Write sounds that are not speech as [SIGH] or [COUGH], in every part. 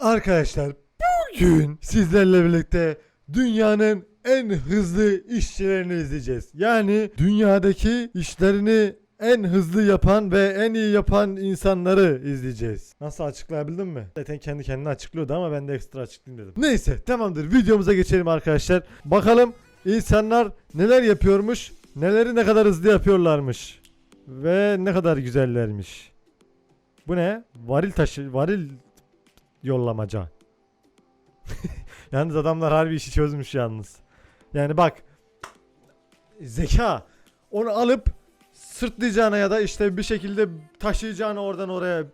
Arkadaşlar bugün sizlerle birlikte dünyanın en hızlı işçilerini izleyeceğiz. Yani dünyadaki işlerini en hızlı yapan ve en iyi yapan insanları izleyeceğiz. Nasıl açıklayabildim mi? Zaten kendi kendine açıklıyordu ama ben de ekstra açıklayayım dedim. Neyse tamamdır videomuza geçelim arkadaşlar. Bakalım insanlar neler yapıyormuş, neleri ne kadar hızlı yapıyorlarmış. Ve ne kadar güzellermiş. Bu ne? Varil taşı, varil yollamaca. [LAUGHS] yalnız adamlar harbi işi çözmüş yalnız. Yani bak zeka onu alıp sırtlayacağına ya da işte bir şekilde taşıyacağına oradan oraya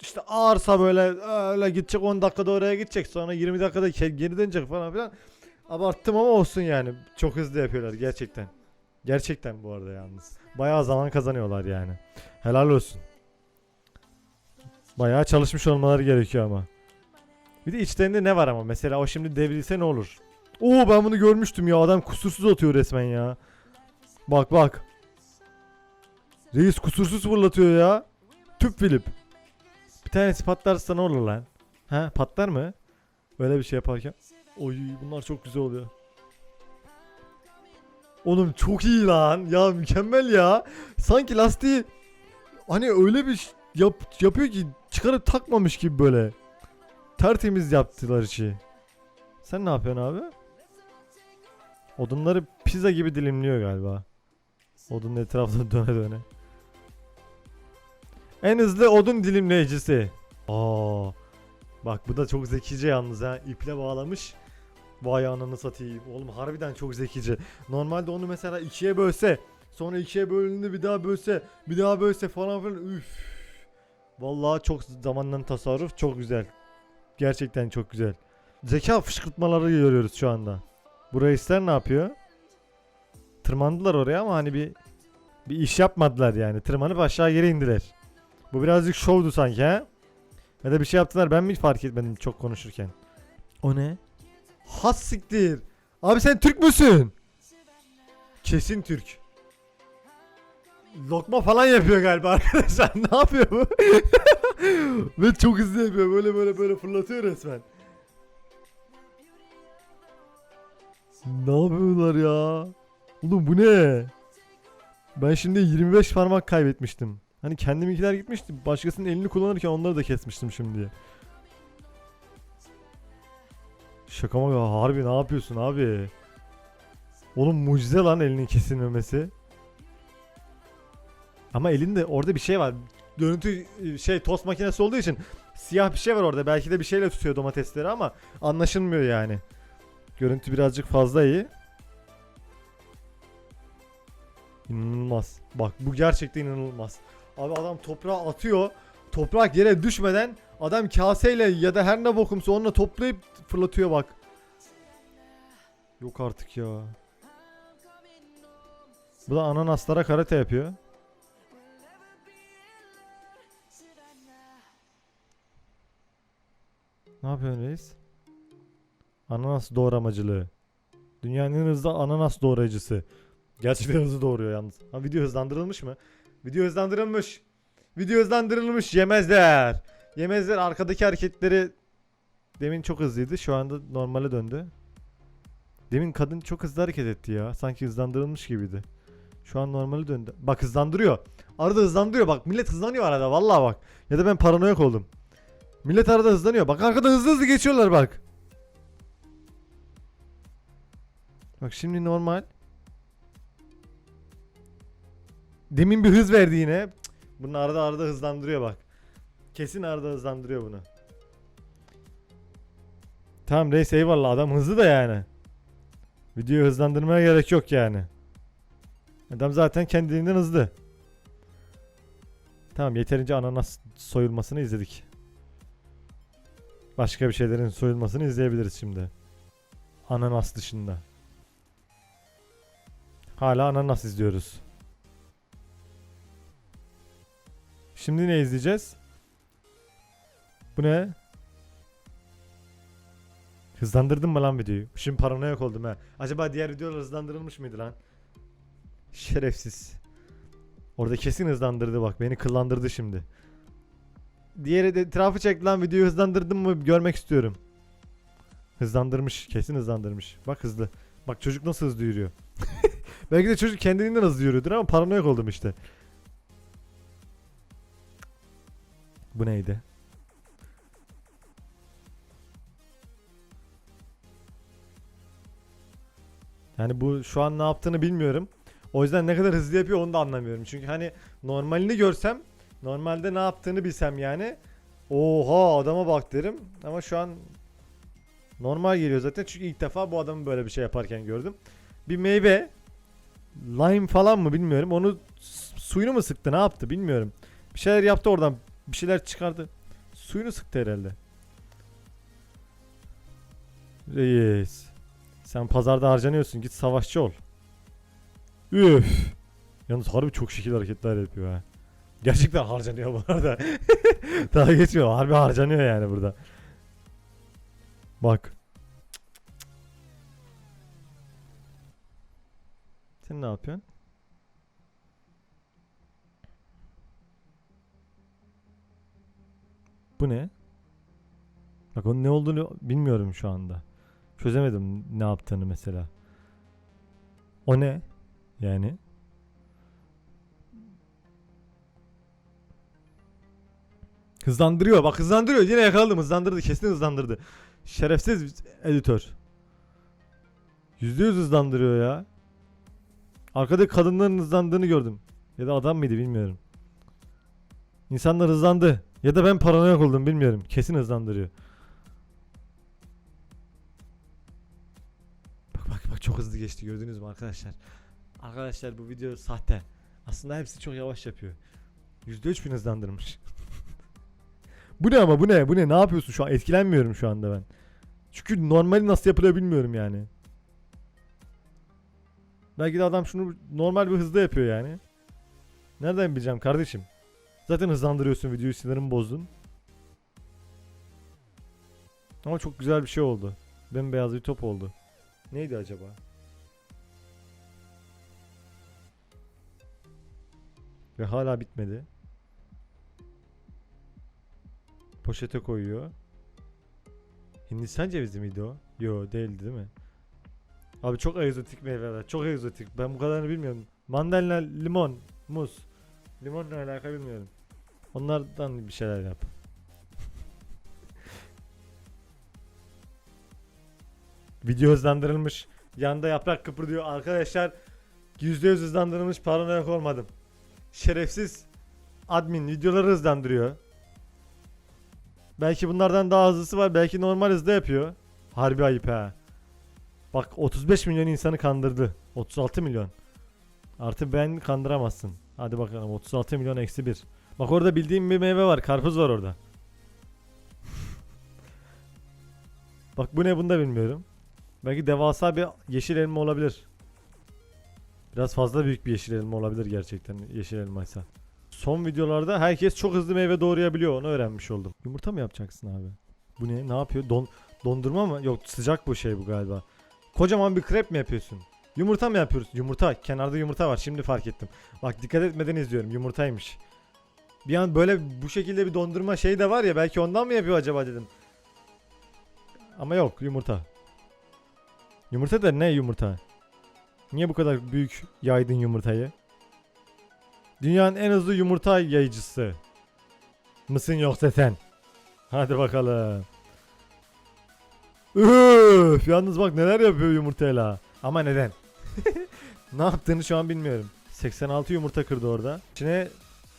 işte ağırsa böyle öyle gidecek 10 dakikada oraya gidecek sonra 20 dakikada geri dönecek falan filan. Abarttım ama olsun yani. Çok hızlı yapıyorlar gerçekten. Gerçekten bu arada yalnız. Bayağı zaman kazanıyorlar yani. Helal olsun. Bayağı çalışmış olmaları gerekiyor ama. Bir de içlerinde ne var ama mesela o şimdi devrilse ne olur? Oo ben bunu görmüştüm ya adam kusursuz atıyor resmen ya. Bak bak. Reis kusursuz fırlatıyor ya. Tüp Filip. Bir tanesi patlarsa ne olur lan? Ha patlar mı? Böyle bir şey yaparken. Oy bunlar çok güzel oluyor. Oğlum çok iyi lan. Ya mükemmel ya. Sanki lastiği hani öyle bir yap, yapıyor ki çıkarıp takmamış gibi böyle. Tertemiz yaptılar işi. Sen ne yapıyorsun abi? Odunları pizza gibi dilimliyor galiba. Odunun etrafında [LAUGHS] döne döne. En hızlı odun dilimleyicisi. Aa. Bak bu da çok zekice yalnız ha. İple bağlamış. Vay ananı satayım. Oğlum harbiden çok zekice. Normalde onu mesela ikiye bölse. Sonra ikiye bölündü bir daha bölse. Bir daha bölse falan filan. Üf. Vallahi çok zamandan tasarruf çok güzel. Gerçekten çok güzel. Zeka fışkırtmaları görüyoruz şu anda. Bu reisler ne yapıyor? Tırmandılar oraya ama hani bir bir iş yapmadılar yani. Tırmanıp aşağı geri indiler. Bu birazcık şovdu sanki ha? Ya da bir şey yaptılar ben mi fark etmedim çok konuşurken. O ne? Has siktir. Abi sen Türk müsün? Kesin Türk. Lokma falan yapıyor galiba [LAUGHS] arkadaşlar. ne yapıyor bu? [LAUGHS] Ve çok hızlı yapıyor. Böyle böyle böyle fırlatıyor resmen. Ne yapıyorlar ya? Oğlum bu ne? Ben şimdi 25 parmak kaybetmiştim. Hani kendiminkiler gitmişti. Başkasının elini kullanırken onları da kesmiştim şimdi. Şaka maka harbi ne yapıyorsun abi? Oğlum mucize lan elinin kesilmemesi. Ama elinde orada bir şey var. Görüntü e, şey tost makinesi olduğu için siyah bir şey var orada. Belki de bir şeyle tutuyor domatesleri ama anlaşılmıyor yani. Görüntü birazcık fazla iyi. İnanılmaz. Bak bu gerçekten inanılmaz. Abi adam toprağa atıyor. Toprak yere düşmeden adam kaseyle ya da her ne bokumsa onunla toplayıp fırlatıyor bak. Yok artık ya. Bu da ananaslara karate yapıyor. Ne yapıyorsun reis? Ananas doğramacılığı. Dünyanın en hızlı ananas doğrayıcısı. Gerçekten hızlı doğuruyor yalnız. Ha video hızlandırılmış mı? Video hızlandırılmış. Video hızlandırılmış. Yemezler. Yemezler arkadaki hareketleri demin çok hızlıydı. Şu anda normale döndü. Demin kadın çok hızlı hareket etti ya. Sanki hızlandırılmış gibiydi. Şu an normale döndü. Bak hızlandırıyor. Arada hızlandırıyor bak. Millet hızlanıyor arada vallahi bak. Ya da ben paranoyak oldum. Millet arada hızlanıyor. Bak arkada hızlı hızlı geçiyorlar bak. Bak şimdi normal. Demin bir hız verdi yine. Cık, Bunu arada arada hızlandırıyor bak. Kesin arada hızlandırıyor bunu. Tamam reis eyvallah adam hızlı da yani. Videoyu hızlandırmaya gerek yok yani. Adam zaten kendiliğinden hızlı. Tamam yeterince ananas soyulmasını izledik. Başka bir şeylerin soyulmasını izleyebiliriz şimdi. Ananas dışında. Hala ananas izliyoruz. Şimdi ne izleyeceğiz? Bu ne? Hızlandırdın mı lan videoyu? Şimdi paranoyak oldum ha. Acaba diğer videolar hızlandırılmış mıydı lan? Şerefsiz. Orada kesin hızlandırdı bak. Beni kıllandırdı şimdi. Diğeri de etrafı çek lan videoyu hızlandırdım mı görmek istiyorum. Hızlandırmış. Kesin hızlandırmış. Bak hızlı. Bak çocuk nasıl hızlı yürüyor. [LAUGHS] Belki de çocuk kendiliğinden hızlı yürüyordur ama paranoyak oldum işte. Bu neydi? Yani bu şu an ne yaptığını bilmiyorum. O yüzden ne kadar hızlı yapıyor onu da anlamıyorum. Çünkü hani normalini görsem, normalde ne yaptığını bilsem yani. Oha adama bak derim. Ama şu an normal geliyor zaten. Çünkü ilk defa bu adamı böyle bir şey yaparken gördüm. Bir meyve, lime falan mı bilmiyorum. Onu suyunu mu sıktı ne yaptı bilmiyorum. Bir şeyler yaptı oradan. Bir şeyler çıkardı. Suyunu sıktı herhalde. Reis. Sen pazarda harcanıyorsun. Git savaşçı ol. Üf. Yalnız harbi çok şekil hareketler yapıyor ha. Gerçekten harcanıyor bu arada. [LAUGHS] Daha geçmiyor. Harbi harcanıyor yani burada. Bak. Sen ne yapıyorsun? Bu ne? Bak onun ne olduğunu bilmiyorum şu anda. Çözemedim ne yaptığını mesela. O ne? Yani. Hızlandırıyor. Bak hızlandırıyor. Yine yakaladım. Hızlandırdı. Kesin hızlandırdı. Şerefsiz editör. %100 hızlandırıyor ya. Arkada kadınların hızlandığını gördüm. Ya da adam mıydı bilmiyorum. İnsanlar hızlandı. Ya da ben paranoyak oldum bilmiyorum. Kesin hızlandırıyor. Bak bak bak çok hızlı geçti gördünüz mü arkadaşlar? Arkadaşlar bu video sahte. Aslında hepsi çok yavaş yapıyor. %3000 hızlandırmış. [LAUGHS] bu ne ama bu ne? Bu ne? Ne yapıyorsun şu an? Etkilenmiyorum şu anda ben. Çünkü normali nasıl yapılıyor bilmiyorum yani. Belki de adam şunu normal bir hızda yapıyor yani. Nereden bileceğim kardeşim? Zaten hızlandırıyorsun videoyu sinirimi bozdun. Ama çok güzel bir şey oldu. Bembeyaz bir top oldu. Neydi acaba? Ve hala bitmedi. Poşete koyuyor. Hindistan cevizi miydi o? Yo değildi değil mi? Abi çok egzotik meyveler. Çok egzotik. Ben bu kadarını bilmiyorum. Mandalina, limon, muz. Limonla alaka bilmiyorum. Onlardan bir şeyler yap. [LAUGHS] Video hızlandırılmış. Yanda yaprak kıpırdıyor. Arkadaşlar %100 hızlandırılmış paranoyak olmadım. Şerefsiz admin videoları hızlandırıyor. Belki bunlardan daha hızlısı var. Belki normal hızda yapıyor. Harbi ayıp ha. Bak 35 milyon insanı kandırdı. 36 milyon. Artı ben kandıramazsın. Hadi bakalım 36 milyon eksi 1. Bak orada bildiğim bir meyve var. Karpuz var orada. [LAUGHS] Bak bu ne bunu da bilmiyorum. Belki devasa bir yeşil elma olabilir. Biraz fazla büyük bir yeşil elma olabilir gerçekten yeşil elmaysa. Son videolarda herkes çok hızlı meyve doğrayabiliyor onu öğrenmiş oldum. Yumurta mı yapacaksın abi? Bu ne? Ne yapıyor? Don dondurma mı? Yok sıcak bu şey bu galiba. Kocaman bir krep mi yapıyorsun? Yumurta mı yapıyoruz? Yumurta. Kenarda yumurta var. Şimdi fark ettim. Bak dikkat etmeden izliyorum. Yumurtaymış. Bir an böyle bu şekilde bir dondurma şey de var ya belki ondan mı yapıyor acaba dedim. Ama yok yumurta. Yumurta da ne yumurta? Niye bu kadar büyük yaydın yumurtayı? Dünyanın en hızlı yumurta yayıcısı. Mısın yoksa sen? Hadi bakalım. Üf, yalnız bak neler yapıyor yumurtayla. Ama neden? [LAUGHS] ne yaptığını şu an bilmiyorum. 86 yumurta kırdı orada. İçine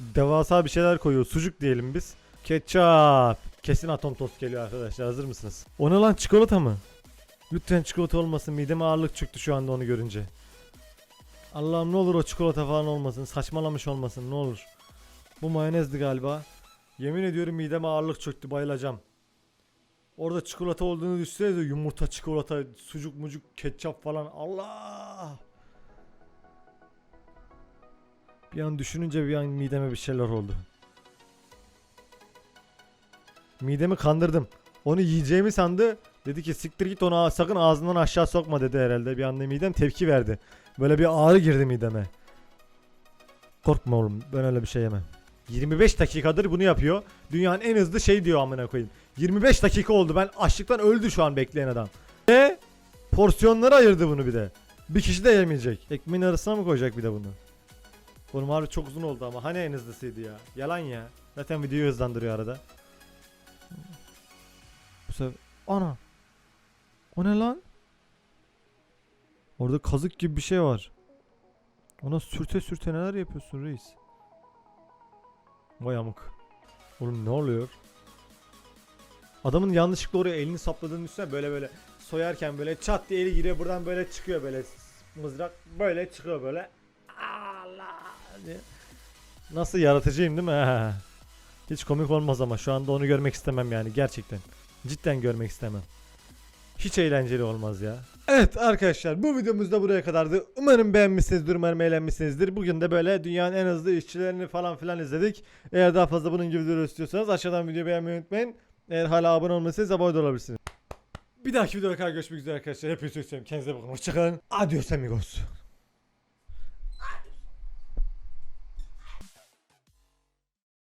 devasa bir şeyler koyuyor. Sucuk diyelim biz. Ketçap. Kesin atom tost geliyor arkadaşlar. Hazır mısınız? O ne lan çikolata mı? Lütfen çikolata olmasın. Mideme ağırlık çöktü şu anda onu görünce. Allah'ım ne olur o çikolata falan olmasın. Saçmalamış olmasın ne olur. Bu mayonezdi galiba. Yemin ediyorum mideme ağırlık çöktü bayılacağım. Orada çikolata olduğunu düşünsenize yumurta, çikolata, sucuk, mucuk, ketçap falan. Allah! Bir an düşününce bir an mideme bir şeyler oldu. Midemi kandırdım. Onu yiyeceğimi sandı. Dedi ki siktir git onu sakın ağzından aşağı sokma dedi herhalde. Bir anda midem tepki verdi. Böyle bir ağrı girdi mideme. Korkma oğlum ben öyle bir şey yemem. 25 dakikadır bunu yapıyor. Dünyanın en hızlı şey diyor amına koyayım. 25 dakika oldu. Ben açlıktan öldü şu an bekleyen adam. E porsiyonlara ayırdı bunu bir de. Bir kişi de yemeyecek. Ekmeğin arasına mı koyacak bir de bunu? Oğlum harbi çok uzun oldu ama hani en hızlısıydı ya. Yalan ya. Zaten videoyu hızlandırıyor arada. Bu sefer... Ana! O ne lan? Orada kazık gibi bir şey var. Ona sürte sürte neler yapıyorsun reis? Vay amık. Oğlum ne oluyor? Adamın yanlışlıkla oraya elini sapladığını düşünsene böyle böyle soyarken böyle çat diye eli giriyor buradan böyle çıkıyor böyle mızrak böyle çıkıyor böyle. Allah diye. Nasıl yaratıcıyım değil mi? Hiç komik olmaz ama şu anda onu görmek istemem yani gerçekten. Cidden görmek istemem. Hiç eğlenceli olmaz ya. Evet arkadaşlar bu videomuz da buraya kadardı. Umarım beğenmişsinizdir, umarım eğlenmişsinizdir. Bugün de böyle dünyanın en hızlı işçilerini falan filan izledik. Eğer daha fazla bunun gibi videolar istiyorsanız aşağıdan videoyu beğenmeyi unutmayın. Eğer hala abone olmamışsanız abone olabilirsiniz. Bir dahaki videoda kadar görüşmek üzere arkadaşlar. Hepinizi çok seviyorum. Kendinize bakın. Hoşçakalın. Adios amigos.